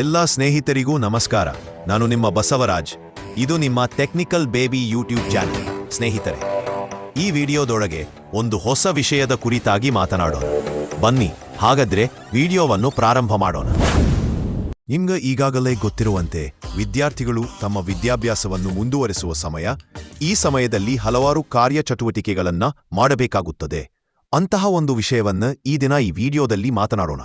ಎಲ್ಲ ಸ್ನೇಹಿತರಿಗೂ ನಮಸ್ಕಾರ. ನಾನು ನಿಮ್ಮ ಬಸವರಾಜ್. ಇದು ನಿಮ್ಮ ಟೆಕ್ನಿಕಲ್ ಬೇಬಿ ಯೂಟ್ಯೂಬ್ ಚಾನೆಲ್. ಸ್ನೇಹಿತರೆ, ಈ ವಿಡಿಯೋದೊಳಗೆ ಒಂದು ಹೊಸ ವಿಷಯದ ಕುರಿತಾಗಿ ಮಾತನಾಡೋಣ. ಬನ್ನಿ, ಹಾಗಾದ್ರೆ ವಿಡಿಯೋವನ್ನು ಪ್ರಾರಂಭ ಮಾಡೋಣ. ನಿಮ್ಗೆ ಈಗಾಗಲೇ ಗೊತ್ತಿರುವಂತೆ, ವಿದ್ಯಾರ್ಥಿಗಳು ತಮ್ಮ ವಿದ್ಯಾಭ್ಯಾಸವನ್ನು ಮುಂದುವರೆಸುವ ಸಮಯ, ಈ ಸಮಯದಲ್ಲಿ ಹಲವಾರು ಕಾರ್ಯಚಟುವಟಿಕೆಗಳನ್ನ ಮಾಡಬೇಕಾಗುತ್ತದೆ. ಅಂತಹ ಒಂದು ವಿಷಯವನ್ನು ಈ ದಿನ ಈ ವಿಡಿಯೋದಲ್ಲಿ ಮಾತನಾಡೋಣ.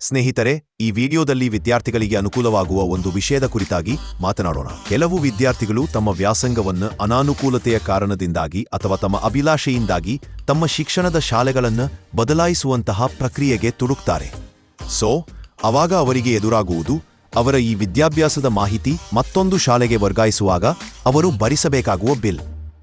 ಸ್ನೇಹಿತರೆ, ಈ ವಿಡಿಯೋದಲ್ಲಿ ವಿದ್ಯಾರ್ಥಿಗಳಿಗೆ ಅನುಕೂಲವಾಗುವ ಒಂದು ವಿಷಯದ ಕುರಿತಾಗಿ ಮಾತನಾಡೋಣ. ಕೆಲವು ವಿದ್ಯಾರ್ಥಿಗಳು ತಮ್ಮ ವ್ಯಾಸಂಗವನ್ನು ಅನಾನುಕೂಲತೆಯ ಕಾರಣದಿಂದಾಗಿ ಅಥವಾ ತಮ್ಮ ಅಭಿಲಾಷೆಯಿಂದಾಗಿ ತಮ್ಮ ಶಿಕ್ಷಣದ ಶಾಲೆಗಳನ್ನು ಬದಲಾಯಿಸುವಂತಹ ಪ್ರಕ್ರಿಯೆಗೆ ತುಡುಕ್ತಾರೆ. ಸೊ, ಅವಾಗ ಅವರಿಗೆ ಎದುರಾಗುವುದು, ಅವರ ಈ ವಿದ್ಯಾಭ್ಯಾಸದ ಮಾಹಿತಿ ಮತ್ತೊಂದು ಶಾಲೆಗೆ ವರ್ಗಾಯಿಸುವಾಗ ಅವರು ಭರಿಸಬೇಕಾಗುವ ಬಿಲ್.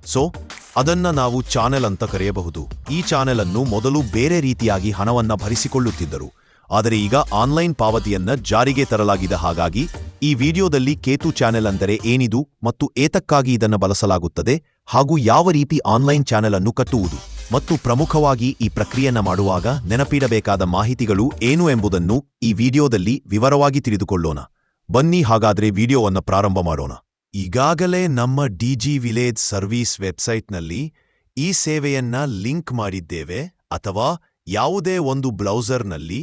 ಸೊ, ಅದನ್ನ ನಾವು ಚಾನೆಲ್ ಅಂತ ಕರೆಯಬಹುದು. ಈ ಚಾನೆಲ್ ಅನ್ನು ಮೊದಲು ಬೇರೆ ರೀತಿಯಾಗಿ ಹಣವನ್ನ ಭರಿಸಿಕೊಳ್ಳುತ್ತಿದ್ದರು. ಆದರೆ ಈಗ ಆನ್ಲೈನ್ ಪಾವತಿಯನ್ನ ಜಾರಿಗೆ ತರಲಾಗಿದೆ. ಹಾಗಾಗಿ ಈ ವಿಡಿಯೋದಲ್ಲಿ ಕೇತು ಚಾನೆಲ್ ಅಂದರೆ ಏನಿದು ಮತ್ತು ಏತಕ್ಕಾಗಿ ಇದನ್ನು ಬಳಸಲಾಗುತ್ತದೆ ಹಾಗೂ ಯಾವ ರೀತಿ ಆನ್ಲೈನ್ ಚಾನೆಲ್ ಅನ್ನು ಕಟ್ಟುವುದು ಮತ್ತು ಪ್ರಮುಖವಾಗಿ ಈ ಪ್ರಕ್ರಿಯೆಯನ್ನ ಮಾಡುವಾಗ ನೆನಪಿಡಬೇಕಾದ ಮಾಹಿತಿಗಳು ಏನು ಎಂಬುದನ್ನು ಈ ವಿಡಿಯೋದಲ್ಲಿ ವಿವರವಾಗಿ ತಿಳಿದುಕೊಳ್ಳೋಣ. ಬನ್ನಿ ಹಾಗಾದ್ರೆ ವಿಡಿಯೋವನ್ನು ಪ್ರಾರಂಭ ಮಾಡೋಣ. ಈಗಾಗಲೇ ನಮ್ಮ ಡಿಜಿ ವಿಲೇಜ್ ಸರ್ವೀಸ್ ವೆಬ್ಸೈಟ್ನಲ್ಲಿ ಈ ಸೇವೆಯನ್ನ ಲಿಂಕ್ ಮಾಡಿದ್ದೇವೆ ಅಥವಾ ಯಾವುದೇ ಒಂದು ಬ್ರೌಸರ್ನಲ್ಲಿ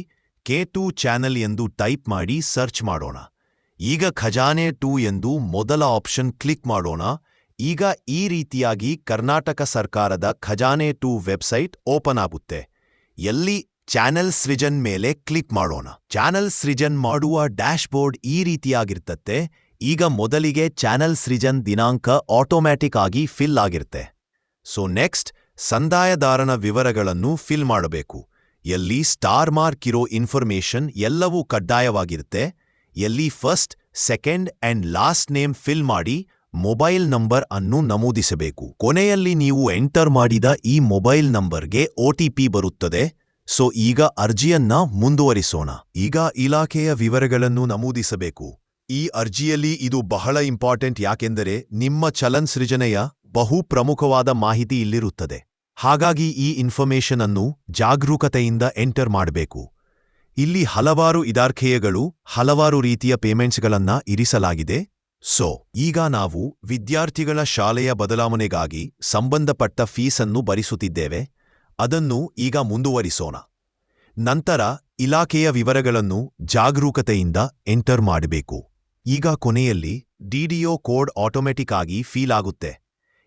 ಕೆ ಟು ಚಾನೆಲ್ ಎಂದು ಟೈಪ್ ಮಾಡಿ ಸರ್ಚ್ ಮಾಡೋಣ. ಈಗ ಖಜಾನೆ ಟು ಎಂದು ಮೊದಲ ಆಪ್ಷನ್ ಕ್ಲಿಕ್ ಮಾಡೋಣ. ಈಗ ಈ ರೀತಿಯಾಗಿ ಕರ್ನಾಟಕ ಸರ್ಕಾರದ ಖಜಾನೆ ಟು ವೆಬ್ಸೈಟ್ ಓಪನ್ ಆಗುತ್ತೆ. ಎಲ್ಲಿ ಚಾನೆಲ್ ಸೃಜನ್ ಮೇಲೆ ಕ್ಲಿಕ್ ಮಾಡೋಣ. ಚಾನೆಲ್ ಸೃಜನ್ ಮಾಡುವ ಡ್ಯಾಶ್ಬೋರ್ಡ್ ಈ ರೀತಿಯಾಗಿರ್ತತ್ತೆ. ಈಗ ಮೊದಲಿಗೆ ಚಾನೆಲ್ ಸೃಜನ್ ದಿನಾಂಕ ಆಟೋಮ್ಯಾಟಿಕ್ ಆಗಿ ಫಿಲ್ ಆಗಿರುತ್ತೆ. ಸೊ ನೆಕ್ಸ್ಟ್ ಸಂದಾಯದಾರನ ವಿವರಗಳನ್ನು ಫಿಲ್ ಮಾಡಬೇಕು. ಎಲ್ಲಿ ಸ್ಟಾರ್ ಮಾರ್ಕ್ ಇರೋ ಇನ್ಫಾರ್ಮೇಷನ್ ಎಲ್ಲವೂ ಕಡ್ಡಾಯವಾಗಿರುತ್ತೆ, ಎಲ್ಲಿ first second and last name fill ಮಾಡಿ ಮೊಬೈಲ್ ನಂಬರ್ ಅನ್ನು ನಮೂದಿಸಬೇಕು. ಕೊನೆಯಲ್ಲಿ ನೀವು ಎಂಟರ್ ಮಾಡಿದ ಈ ಮೊಬೈಲ್ ನಂಬರ್ಗೆ ಒಟಿಪಿ ಬರುತ್ತದೆ ಸೊ ಈಗ ಅರ್ಜಿಯನ್ನ ಮುಂದುವರಿಸೋಣ. ಈಗ ಇಲಾಖೆಯ ವಿವರಗಳನ್ನು ನಮೂದಿಸಬೇಕು. ಈ ಅರ್ಜಿಯಲ್ಲಿ ಇದು ಬಹಳ ಇಂಪಾರ್ಟೆಂಟ್ ಯಾಕೆಂದರೆ ನಿಮ್ಮ ಚಲನ್ ಸೃಜನೆಯ ಬಹು ಪ್ರಮುಖವಾದ ಮಾಹಿತಿ ಇಲ್ಲಿರುತ್ತದೆ. ಹಾಗಾಗಿ ಈ ಇನ್ಫರ್ಮೇಷನ್ ಅನ್ನು ಜಾಗರೂಕತೆಯಿಂದ ಎಂಟರ್ ಮಾಡಬೇಕು. ಇಲ್ಲಿ ಹಲವಾರು ಇದಾರ್ಖೇಯಗಳು ಹಲವಾರು ರೀತಿಯ ಪೇಮೆಂಟ್ಸ್ಗಳನ್ನ ಇರಿಸಲಾಗಿದೆ. ಸೊ ಈಗ ನಾವು ವಿದ್ಯಾರ್ಥಿಗಳ ಶಾಲೆಯ ಬದಲಾವಣೆಗಾಗಿ ಸಂಬಂಧಪಟ್ಟ ಫೀಸನ್ನು ಭರಿಸುತ್ತಿದ್ದೇವೆ. ಅದನ್ನು ಈಗ ಮುಂದುವರಿಸೋಣ. ನಂತರ ಇಲಾಖೆಯ ವಿವರಗಳನ್ನು ಜಾಗರೂಕತೆಯಿಂದ ಎಂಟರ್ ಮಾಡಬೇಕು. ಈಗ ಕೊನೆಯಲ್ಲಿ ಡಿಡಿಒ ಕೋಡ್ ಆಟೋಮೆಟಿಕ್ ಆಗಿ ಫೀಲ್ ಆಗುತ್ತೆ.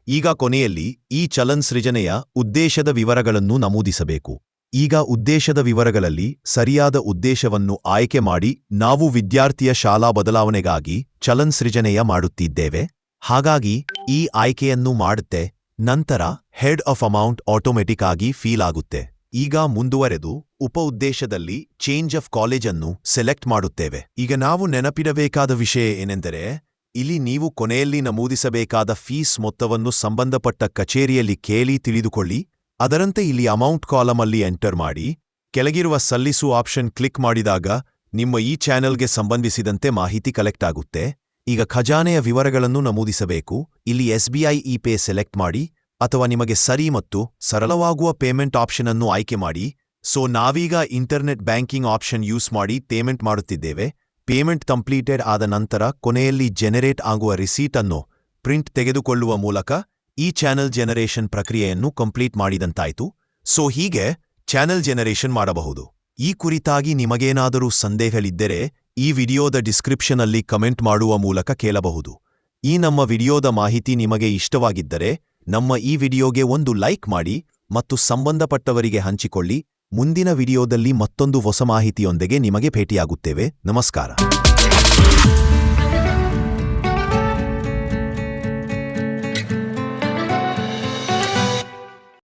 ಈಗ ಕೊನೆಯಲ್ಲಿ ಈ ಚಲನ್ ಸೃಜನೆಯ ಉದ್ದೇಶದ ವಿವರಗಳನ್ನು ನಮೂದಿಸಬೇಕು. ಈಗ ಉದ್ದೇಶದ ವಿವರಗಳಲ್ಲಿ ಸರಿಯಾದ ಉದ್ದೇಶವನ್ನು ಆಯ್ಕೆ ಮಾಡಿ ನಾವು ವಿದ್ಯಾರ್ಥಿಯ ಶಾಲಾ ಬದಲಾವಣೆಗಾಗಿ ಚಲನ್ ಸೃಜನೆಯ ಮಾಡುತ್ತಿದ್ದೇವೆ. ಹಾಗಾಗಿ ಈ ಆಯ್ಕೆಯನ್ನು ಮಾಡುತ್ತೆ, ನಂತರ ಹೆಡ್ ಆಫ್ ಅಮೌಂಟ್ ಆಟೋಮೆಟಿಕ್ ಆಗಿ ಫೀಲ್ ಆಗುತ್ತೆ. ಈಗ ಮುಂದುವರೆದು ಉಪ ಉದ್ದೇಶದಲ್ಲಿ ಚೇಂಜ್ ಆಫ್ ಕಾಲೇಜನ್ನು ಸೆಲೆಕ್ಟ್ ಮಾಡುತ್ತೇವೆ. ಈಗ ನಾವು ನೆನಪಿಡಬೇಕಾದ ವಿಷಯ ಏನೆಂದರೆ ಇಲ್ಲಿ ನೀವು ಕೊನೆಯಲ್ಲಿ ನಮೂದಿಸಬೇಕಾದ ಫೀಸ್ ಮೊತ್ತವನ್ನು ಸಂಬಂಧಪಟ್ಟ ಕಚೇರಿಯಲ್ಲಿ ಕೇಳಿ ತಿಳಿದುಕೊಳ್ಳಿ, ಅದರಂತೆ ಇಲ್ಲಿ ಅಮೌಂಟ್ ಕಾಲಮಲ್ಲಿ ಎಂಟರ್ ಮಾಡಿ, ಕೆಳಗಿರುವ ಸಲ್ಲಿಸು ಆಪ್ಷನ್ ಕ್ಲಿಕ್ ಮಾಡಿದಾಗ ನಿಮ್ಮ ಈ ಚಾನೆಲ್ಗೆ ಸಂಬಂಧಿಸಿದಂತೆ ಮಾಹಿತಿ ಕಲೆಕ್ಟ್ ಆಗುತ್ತೆ. ಈಗ ಖಜಾನೆಯ ವಿವರಗಳನ್ನು ನಮೂದಿಸಬೇಕು, ಇಲ್ಲಿ ಎಸ್ಬಿಐ ಇ ಪೇ ಸೆಲೆಕ್ಟ್ ಮಾಡಿ, ಅಥವಾ ನಿಮಗೆ ಸರಿ ಮತ್ತು ಸರಳವಾಗುವ ಪೇಮೆಂಟ್ ಆಪ್ಷನ್ ಅನ್ನು ಆಯ್ಕೆ ಮಾಡಿ, ಸೊ ನಾವೀಗ ಇಂಟರ್ನೆಟ್ ಬ್ಯಾಂಕಿಂಗ್ ಆಪ್ಷನ್ ಯೂಸ್ ಮಾಡಿ ಪೇಮೆಂಟ್ ಮಾಡುತ್ತಿದ್ದೇವೆ. ಪೇಮೆಂಟ್ ಕಂಪ್ಲೀಟೆಡ್ ಆದ ನಂತರ ಕೊನೆಯಲ್ಲಿ ಜನರೇಟ್ ಆಗುವ ರಿಸೀಟ್ ಅನ್ನು ಪ್ರಿಂಟ್ ತೆಗೆದುಕೊಳ್ಳುವ ಮೂಲಕ ಈ ಚಾನೆಲ್ ಜನರೇಷನ್ ಪ್ರಕ್ರಿಯೆಯನ್ನು ಕಂಪ್ಲೀಟ್ ಮಾಡಿದಂತಾಯಿತು. ಸೊ ಹೀಗೆ ಚಾನೆಲ್ ಜನರೇಷನ್ ಮಾಡಬಹುದು. ಈ ಕುರಿತಾಗಿ ನಿಮಗೇನಾದರೂ ಸಂದೇಹಗಳಿದ್ದರೆ ಈ ವಿಡಿಯೋದ ಡಿಸ್ಕ್ರಿಪ್ಷನ್ ಅಲ್ಲಿ ಕಮೆಂಟ್ ಮಾಡುವ ಮೂಲಕ ಕೇಳಬಹುದು. ಈ ನಮ್ಮ ವಿಡಿಯೋದ ಮಾಹಿತಿ ನಿಮಗೆ ಇಷ್ಟವಾಗಿದ್ದರೆ ನಮ್ಮ ಈ ವಿಡಿಯೋಗೆ ಒಂದು ಲೈಕ್ ಮಾಡಿ ಮತ್ತು ಸಂಬಂಧಪಟ್ಟವರಿಗೆ ಹಂಚಿಕೊಳ್ಳಿ. ಮುಂದಿನ ವಿಡಿಯೋದಲ್ಲಿ ಮತ್ತೊಂದು ಹೊಸ ಮಾಹಿತಿಯೊಂದಿಗೆ ನಿಮಗೆ ಭೇಟಿಯಾಗುತ್ತೇವೆ. ನಮಸ್ಕಾರ.